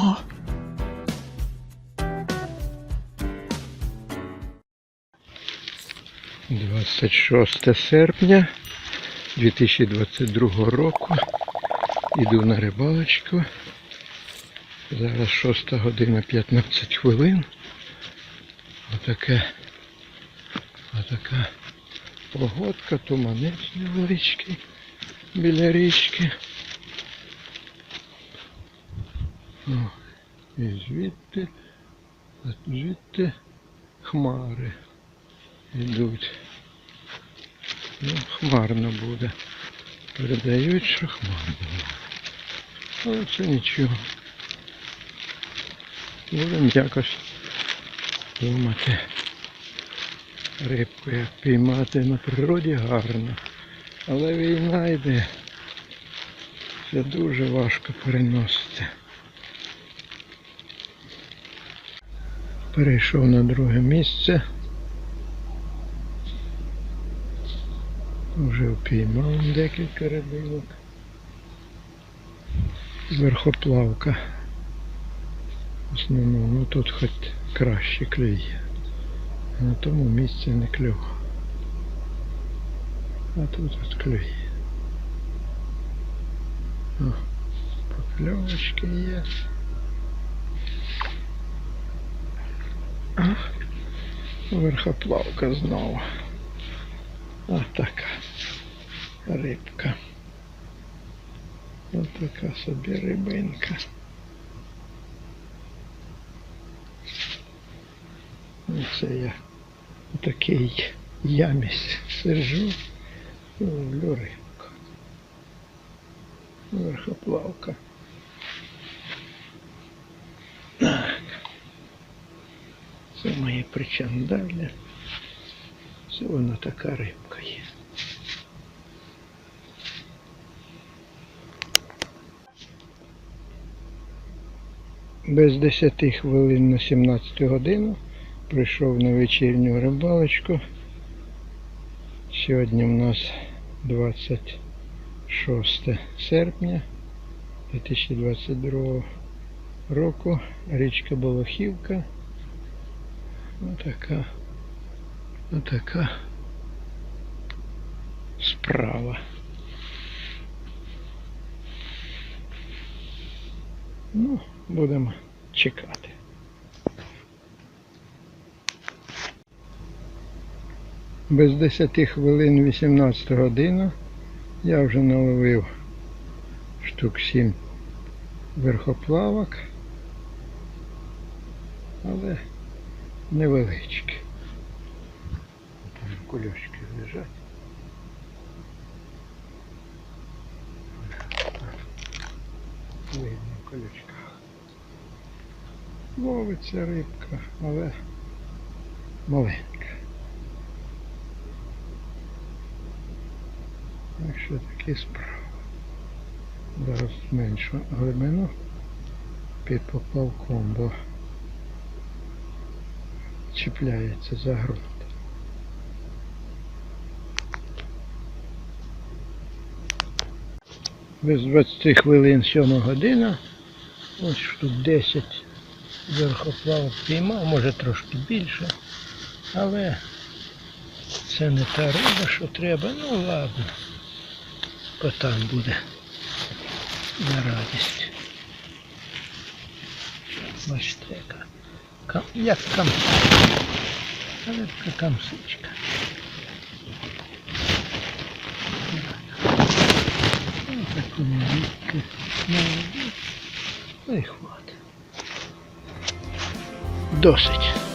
О! Двадцять шосте серпня 2022 року. Іду на рибалочку. Зараз 6 година 15 хвилин. Отаке, отака погодка, туманець невеличкий біля річки. І звідти, звідти хмари йдуть. Ну, хмарно буде. Передають, що хмарно буде. Але це нічого. Будемо якось думати. Рибку як піймати на природі гарно. Але війна йде. Це дуже важко переносити. Перейшов на друге місце. Вже впіймав декілька рибилок. Верхоплавка. В основному, ну тут хоч краще клює. На тому місці не клюв. А тут от клює. О, є. А, верхоплавка знову. Ось така рибка. Ось така собі рибинка. І це я у такій ямі сиджу і ловлю рибку. Верхоплавка. Це мої причандалі. Це вона така рибка є. Без 10 хвилин на 17 годину прийшов на вечірню рибалочку. Сьогодні в нас 26 серпня 2022 року. Річка Болохівка. Отака. Отака справа. Ну, будемо чекати. Без 10 хвилин 18 година я вже наловив штук 7 верхоплавок, але невеличкі. Там кульочки лежать. Видно в колючках. Ловиться рибка, але маленька. Так що такі справи. Зараз зменшу глибину під поплавком, бо чіпляється за грунт. Без 20 хвилин 7 година. Ось штук 10 верхоплавок піймав, може трошки більше. Але це не та риба, що треба. Ну ладно. Котам буде на радість. Бачите, яка. Кам... Як камсичка. Рибка камсичка. Ось таку рибку. Ну і хватить. Досить.